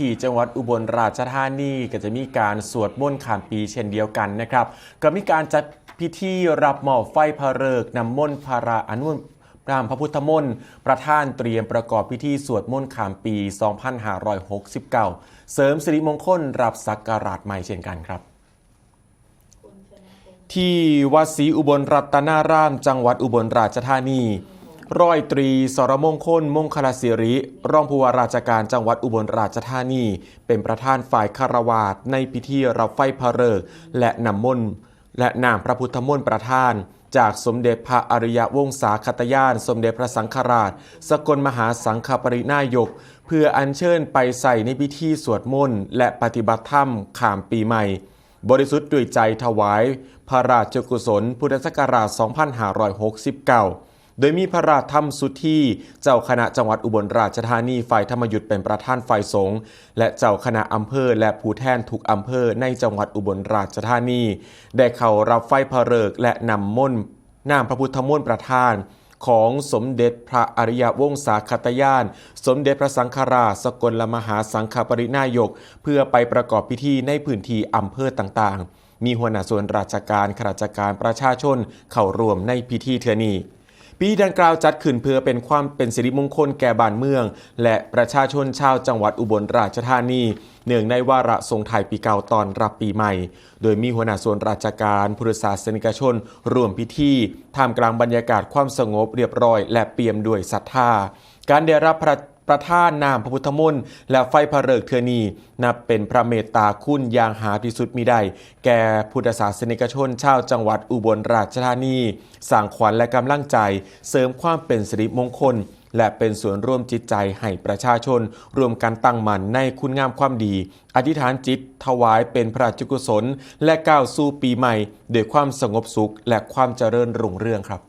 ที่จังหวัดอุบลราชธานีก็จะมีการสวดมนต์ข้ามปีเช่นเดียวกันนะครับ ก็มีการจัดพิธีรับมอบไฟพระเริกนำมนต์พาราอนุนามพระพุทธมนต์ประธานเตรียมประกอบพิธีสวดมนต์ข้ามปี 2569 เสริมสิริมงคลรับสักการะใหม่เช่นกันครับ ที่วัดศรีอุบลรัตนาราม จังหวัดอุบลราชธานี ร้อยตรี สรมงคลมงคลศิริ รองผู้ว่าราชการจังหวัดอุบลราชธานี เป็นประธานฝ่ายคารวาสในพิธีรับไฟพระฤกษ์และนำมนต์และนามพระพุทธมนต์ประธาน จากสมเด็จพระอริยวงศาคตยาน สมเด็จพระสังฆราช สกลมหาสังฆปรินายก เพื่ออัญเชิญไปใส่ในพิธีสวดมนต์และปฏิบัติธรรมขามปีใหม่บริสุทธิ์ด้วยใจถวาย พระราชกุศลพุทธศักราช 2569 โดยมีพระราชธรรมสุธีเจ้าคณะจังหวัดอุบลราชธานีฝ่ายธรรมยุทธเป็นประธานฝ่ายสงฆ์และเจ้าคณะอำเภอและผู้แทนทุกอำเภอในจังหวัดอุบลราชธานี ได้เข้ารับไฟพระฤกษ์และนำมนต์นามพระพุทธมนต์ประธานของสมเด็จพระอริยวงศาคตยาน สมเด็จพระสังฆราชสกลมหาสังฆปรินายก เพื่อไปประกอบพิธีในพื้นที่อำเภอต่างๆ มีหัวหน้าส่วนราชการข้าราชการประชาชนเข้าร่วมในพิธีเทือนี้ ปีดังกล่าวจัดขึ้นเพื่อเป็นความเป็นสิริมงคลแก่บ้านเมือง และประชาชนชาวจังหวัดอุบลราชธานีเนื่องในวาระทรงไทายปีเก่าตอนรับปีใหม่ โดยมีหัวหน้าส่วนราชการพุทธศาสนิกชนร่วมพิธีท่ามกลางบรรยากาศความสงบเรียบร้อย และเปี่ยมด้วยศรัทธาการได้รับพระ ระท่านนามพระพุทธมนต์และไฟพระฤกษ์เทือนีนับเป็นพระเมตตาคุณอย่างหาที่สุดมิได้แก่พุทธศาสนิกชนชาวจังหวัดอุบลราชธานีสร้างขวัญและกำลังใจ เสริมความเป็นสิริมงคล และเป็นส่วนร่วมจิตใจให้ประชาชนรวมกันตั้งมั่นในคุณงามความดี อธิษฐานจิตถวายเป็นพระราชกุศล และก้าวสู่ปีใหม่ด้วยความสงบสุขและความเจริญรุ่งเรืองครับ